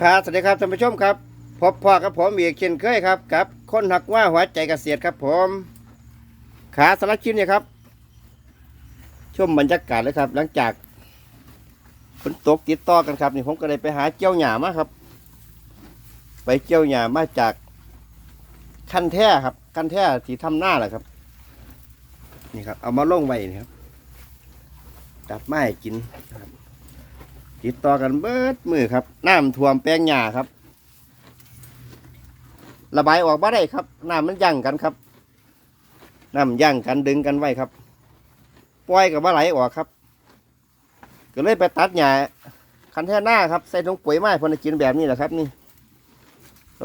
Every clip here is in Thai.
ครับสวัสดีครับท่านผู้ชมครับ พบพ่อกับผมเอีกเช่นเคยครับกับคนหักว่าหัวใจเกษตรครับผมขาสารบคลิปเนี่ยครับชมบรรยากาศเลยครับ หลังจากฝนตกติดต่อกันครับนี่ผมก็เลยไปหาเจ้าหญ้ามาครับ ไปเจ้าหญ้ามาจากคันแท้ครับคันแท้ที่ทำหน้าแหละครับ นี่ครับ เอามาลงไว้นี่ครับ จับไม้กินครับ ติดต่อกันเบิดมือครับน้ำท่วมแปลงหญ้าครับ ระบายออกมาได้ครับน้ำมันยั่งกันครับน้ำยั่งกันดึงกันไว้ครับปล่อยกับว่าไหลออกครับก็เลยไปตัดหญ้าคันแท่หน้าครับใส่ถุงปุ๋ยไม้เพนกินแบบนี้แหละครับ นี่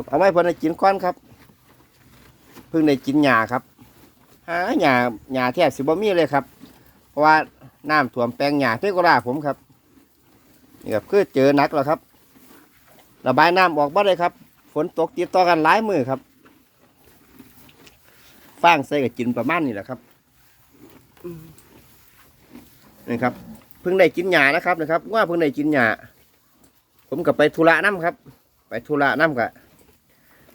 เอาไว้เพนกินก้อนครับเพิ่งได้กินหญ้าครับหาหญ้าหญ้าแทบสิบ่มีเลยครับ เพราะว่าน้ำท่วมแปลงหญ้าเทโกราผมครับ นี่ครับคือเจอหนักแล้วครับ ระบายน้ำออกมาเลยครับ ฝนตกติดต่อกันหลายมือครับฟางใส่กับกินประมาณนี้แหละครับนี่ครับเพิ่งได้กินหญ้านะครับนะครับว่าเพิ่งได้กินหญ้าผมกับไปธุระน้ำครับ ไปธุระน้ำกะ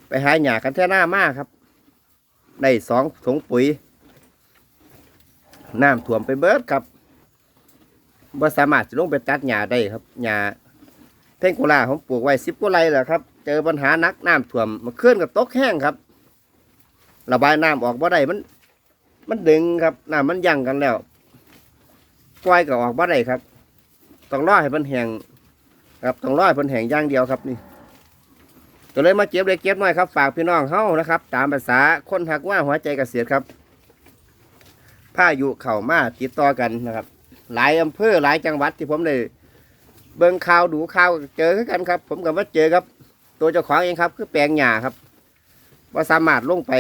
ไปหาหญ้ากันแท่หน้ามากครับ ได้สองถุงปุ๋ยน้ำท่วมไปเบิดครับ บ่สามารถจะลงไปตัดหญ้าได้ครับหญ้าเพ่งโคลาผมปลูกไว้สิบกว่าไร่แล้วครับ เจอปัญหานักน้ำท่วมมาเคลื่อนกับตกแห้งครับ ระบายน้ำออกบ่ได้มัน มันดึงครับน้ำมันยั่งกันแล้วปล่อยก็ออกบ่ได้ครับ ต้องรอให้มันแห้งครับต้องรอให้มันแห้งอย่างเดียวครับนี่ก็เลยมาเก็บเล็กเก็บน้อยครับฝากพี่น้องเฮานะครับ ตามภาษาคนหักว่าหัวใจเกษตรครับพายุเข้ามาติดต่อกันนะครับ หลายอำเภอหลายจังหวัดที่ผมได้เบิ่งข่าวดูข่าวเจอกันครับ ผมกับว่าเจอครับ ตัวเจ้าของเองครับ คือแปลงหญ้าครับว่าสามารถลงไป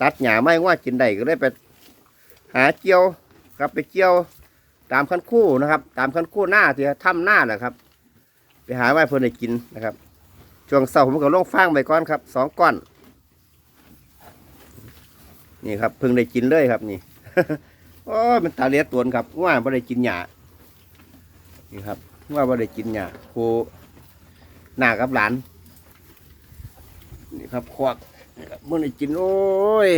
ตัดหญ้าไม่ว่ากินได้ก็เลยไปหาเกี่ยวครับไปเกี่ยวตามขั้นคู่นะครับ ตามขั้นคู่หน้าที่ทำหน้าแหละครับ ไปหาไว้เพื่อได้กินนะครับช่วงเสาร์ผมก็ลงฟางไปก้อนครับสองก้อน นี่ครับเพิ่งได้กินเลยครับนี่ โอ้ยมันตาเลียตวนครับว่าบ่ได้กินหญ้านี่ครับว่าบ่ได้กินหญ้าโคหน้ากับหลานนี่ครับควักบบ่ได้กินโอ้ย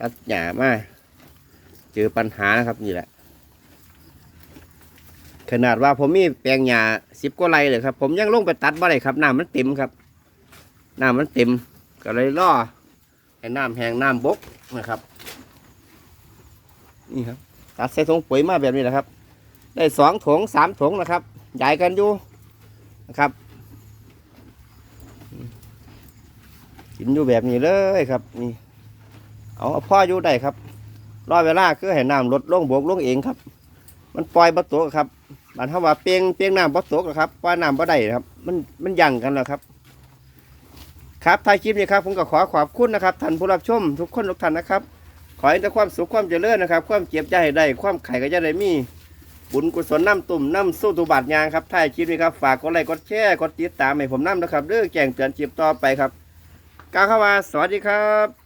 ตัดหญ้ามาเจอปัญหานะครับนี่แหละ ขนาดว่าผมมีแปลงหญ้าสิบกว่าไร่เลยครับ ผมยังลงไปตัดบ่ได้ครับน้ำมันเต็มครับน้ำมันเต็มก็เลยล่อให้น้ำแห้งน้ำบกนะครับ นี่ครับตัดใส่ถุงปุ๋ยมาแบบนี้แหละครับ ได้สองถุงสามถุงนะครับใหญ่กันอยู่นะครับกินอยู่แบบนี้เลยครับนี่เอาพ่ออยู่ได้ครับรอเวลาคือให้น้ำลดลงบวกลงเองครับ มันปล่อยบัตกครับบันเทาว่าเปียงเปียงน้ำบัตกครับปล่อยน้ำบ่ได้ครับ มันมันยั่งกันแล้วครับ ครับท้ายคลิปนี้ครับผมก็ขอขอบคุณนะครับท่านผู้รับชมทุกคนทุกท่านนะครับ ขอให้แต่ความสุขความเจริญนะครับ ความเจ็บใจให้ได้ ความไข่ก็จะได้มี บุญกุศลน้ำตุ่มน้ำสู้ตุบาทยางครับท้ายคลิปนี้ครับ ฝากกดไลค์กดแชร์กดติดตามให้ผมน้ำนะครับเรื่องแจ้งเตือนคลิปต่อไปครับกาเข้ามาสวัสดีครับ